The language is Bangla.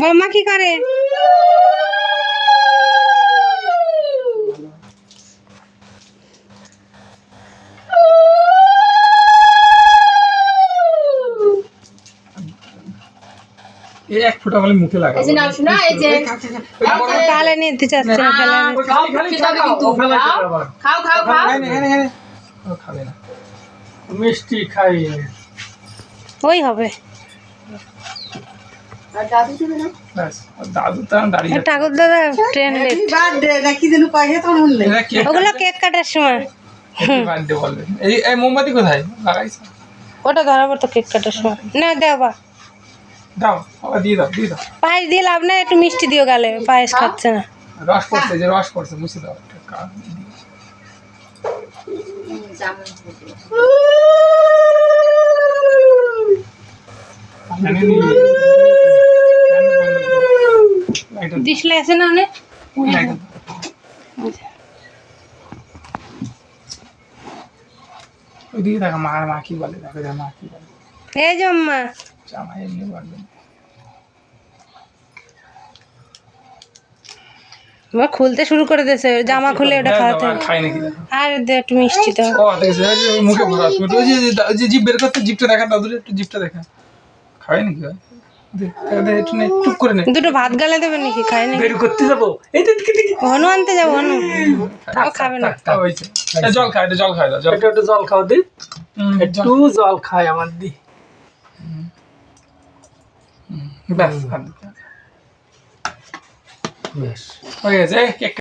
বৌমা কি করে? এই এক ফোঁটা বলে মুখে লাগা এই যে শোনা এই যে তাহলে নিতে চাচ্ছে খাও খাও খাও খাও খাবে না। মিষ্টি খাই। ওই হবে আর দাদু দেবে না ব্যাস আর দাদু তো আর দাঁড়িয়ে আছে। ঠাকুর দাদা ট্রেন কেক ওগুলো কেক কাটার সময়। এই এই মোমবাতি কোথায়? লাগাইছো। ওটা ধরাবো তো কেক কাটার সময়। না দেওয়া দাও আবার দিয়ে দাও দিয়ে দাও। পায়েস দিয়ে লাভ না একটু মিষ্টি দিও গালে। পায়েস খাচ্ছে না। রস পড়ছে যে রস পড়ছে মুছে দাও। একটা ডিসলে আছে না অনেক? ওইদিকে দেখা মা মা কি বলে? দেখো মা কি বলে। এই যে আম্মা। জামাই এমনি বলবে খুলতে শুরু করে দিয়েছে জামা খুলে ওটা খাওয়াতে। খাই আর দে একটু মিষ্টি দাও ও দেখেছে মুখে ভরা। ওই যে জিভ বের করতে জিভটা দেখা দাদুর একটু জিভটা দেখা। খাবে নাকি? দুটো ভাত গালে দেবে নাকি? খাই না। বের করতে যাব। এইটা দিকে দিকে হনু আনতে যাব হনু খাবে না। জল খাই জল খাই দাও জল। একটু একটু জল খাও দি। একটু জল খাই আমার দি। ব্যাস বেশ। হয়ে গেছে